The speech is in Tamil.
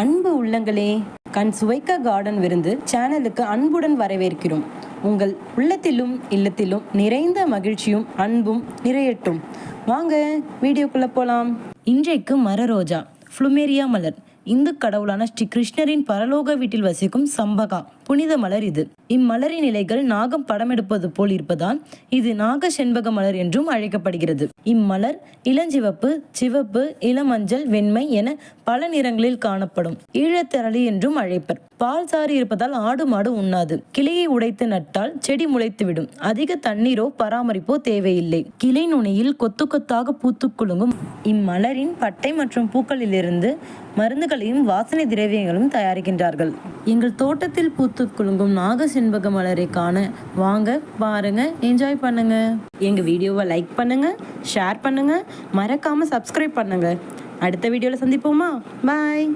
அன்பு உள்ளங்களே கண் சுவைக்க கார்டன் விருந்து சேனலுக்கு அன்புடன் வரவேற்கிறோம். உங்கள் உள்ளத்திலும் இல்லத்திலும் நிறைந்த மகிழ்ச்சியும் அன்பும் நிறையட்டும். வாங்க வீடியோக்குள்ள போலாம். இன்றைக்கு மர ரோஜா ஃப்ளுமேரியா மலர். இந்து கடவுளான ஸ்ரீ கிருஷ்ணரின் பரலோக வீட்டில் வசிக்கும் சம்பகா. புனித மலர் இது. இம்மலரின் இலைகள் நாகம் படமெடுப்பது போல் இருப்பதால் இது நாக செண்பக மலர் என்றும் அழைக்கப்படுகிறது. இம்மலர் இளஞ்சிவப்பு சிவப்பு இளமஞ்சள் வெண்மை என பல நிறங்களில் காணப்படும். ஈழத்திரளி என்றும் அழைப்பர். பால் சாறு இருப்பதால் ஆடு மாடு உண்ணாது. கிளையை உடைத்து நட்டால் செடி முளைத்துவிடும். அதிக தண்ணீரோ பராமரிப்போ தேவையில்லை. கிளை நுனியில் கொத்து கொத்தாக பூத்து குலுங்கும். இம்மலரின் பட்டை மற்றும் பூக்களிலிருந்து மருந்துகளையும் வாசனை திரவியங்களும் தயாரிக்கின்றார்கள். எங்கள் தோட்டத்தில் பூத்து குலுங்கும் நாக செண்பக மலரை காண வாங்க பாருங்க என்ஜாய் பண்ணுங்க. எங்க வீடியோவை லைக் பண்ணுங்க ஷேர் பண்ணுங்க மறக்காம சப்ஸ்கிரைப் பண்ணுங்க. அடுத்த வீடியோவில் சந்திப்போமா? பாய்